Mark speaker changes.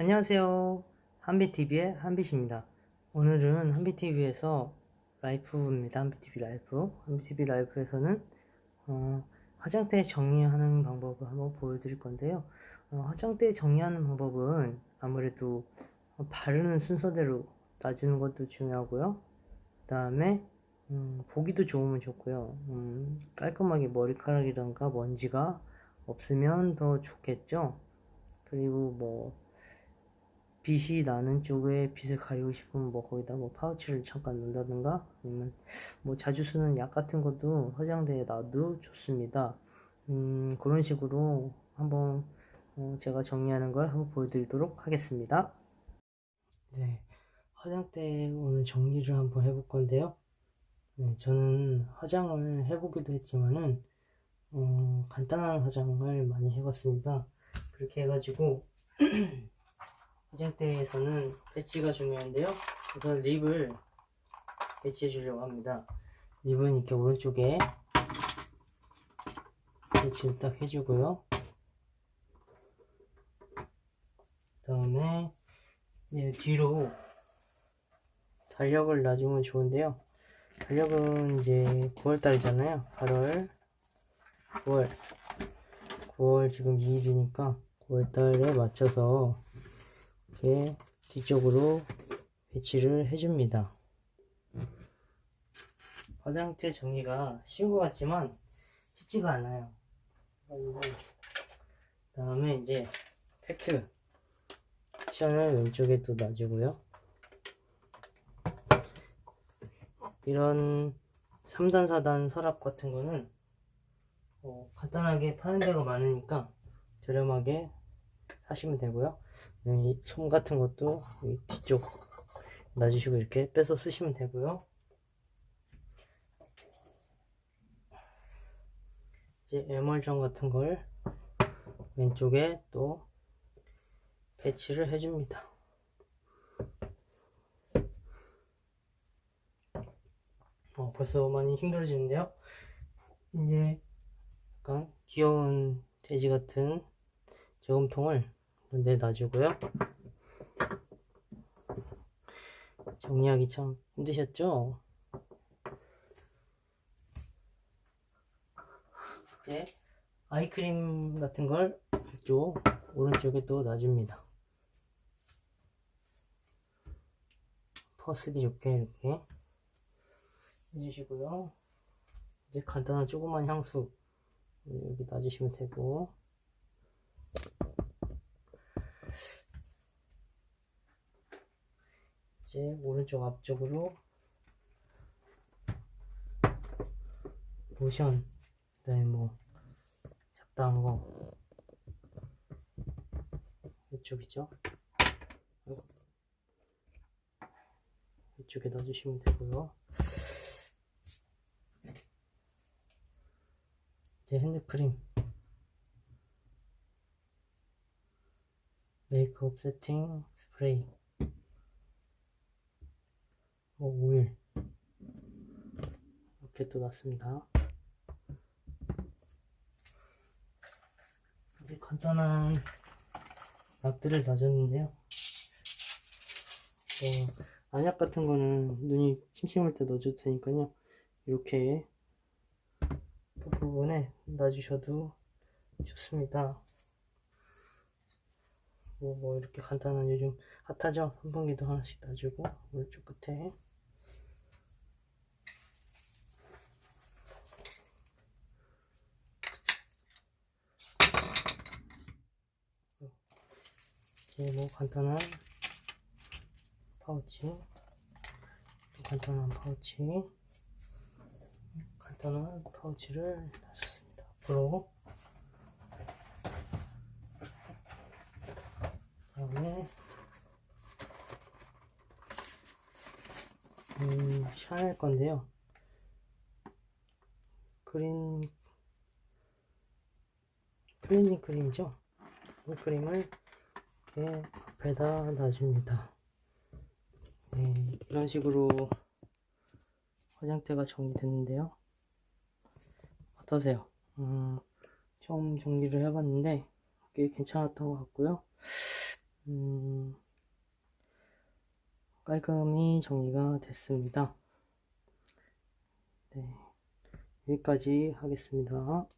Speaker 1: 안녕하세요. 한비TV의 한빛입니다. 오늘은 한비TV에서 라이프입니다. 한비TV 라이프. 한비TV 라이프에서는 어, 화장대 정리하는 방법을 한번 보여드릴 건데요. 어, 화장대 정리하는 방법은 아무래도 바르는 순서대로 놔주는 것도 중요하고요. 그 다음에 음, 보기도 좋으면 좋고요. 음, 깔끔하게 머리카락이던가 먼지가 없으면 더 좋겠죠. 그리고 뭐 빛이 나는 쪽에 빛을 가리고 싶으면 뭐 거기다 뭐 파우치를 잠깐 넣는다든가 아니면 뭐 자주 쓰는 약 같은 것도 화장대에 놔도 좋습니다. 음, 그런 식으로 한번 어, 제가 정리하는 걸 한번 보여드리도록 하겠습니다. 네, 화장대 오늘 정리를 한번 해볼 건데요. 네, 저는 화장을 해보기도 했지만은 어, 간단한 화장을 많이 해봤습니다. 그렇게 해가지고 화장대에서는 배치가 중요한데요. 우선 립을 배치해 주려고 합니다. 립은 이렇게 오른쪽에 배치를 딱 해주고요. 그 다음에 네, 뒤로 달력을 놔주면 좋은데요. 달력은 이제 9월달이잖아요. 8월, 9월, 9월 지금 2일이니까 9월달에 맞춰서 이렇게 뒤쪽으로 배치를 해줍니다. 화장대 정리가 쉬운 것 같지만 쉽지가 않아요. 그리고 다음에 이제 팩트 쿠션을 왼쪽에 또 놔주고요. 이런 3단, 4단 서랍 같은 거는 어, 간단하게 파는 데가 많으니까 저렴하게 사시면 되고요. 이솜 같은 것도 이 뒤쪽 놔주시고 이렇게 빼서 쓰시면 되고요. 이제 에멀전 같은 걸 왼쪽에 또 배치를 해줍니다. 어, 벌써 많이 힘들어지는데요. 이제 약간 귀여운 돼지 같은 저금통을 내놔주고요. 정리하기 참 힘드셨죠? 이제 아이크림 같은 걸 이쪽 오른쪽에 또 놔줍니다. 퍼스기 좋게 이렇게 해주시고요. 이제 간단한 조그만 향수 여기 놔주시면 되고 이제 오른쪽 앞쪽으로 로션 그다음에 뭐 잡다한 거. 이쪽이죠. 이쪽에 넣어주시면 되고요. 이제 핸드크림 메이크업 세팅 스프레이 뭐 오일 이렇게 또 놨습니다. 이제 간단한 약들을 놔줬는데요. 어, 안약 같은 거는 눈이 침침할 때 넣어줘도 되니까요. 이렇게 그 부분에 놔주셔도 좋습니다. 뭐, 뭐 이렇게 간단한 요즘 핫하죠? 선풍기도 하나씩 놔주고 오른쪽 끝에. 뭐 간단한 파우치. 또 간단한 파우치. 간단한 파우치를 놔줬습니다. 앞으로 음, 샤넬 건데요 그린 클리닝 크림이죠 이 크림을 이렇게 앞에다 놔줍니다. 네, 이런 식으로 화장대가 정리됐는데요. 어떠세요? 음, 처음 정리를 해봤는데 꽤 괜찮았던 것 같고요. 음, 깔끔히 정리가 됐습니다. 네, 여기까지 하겠습니다.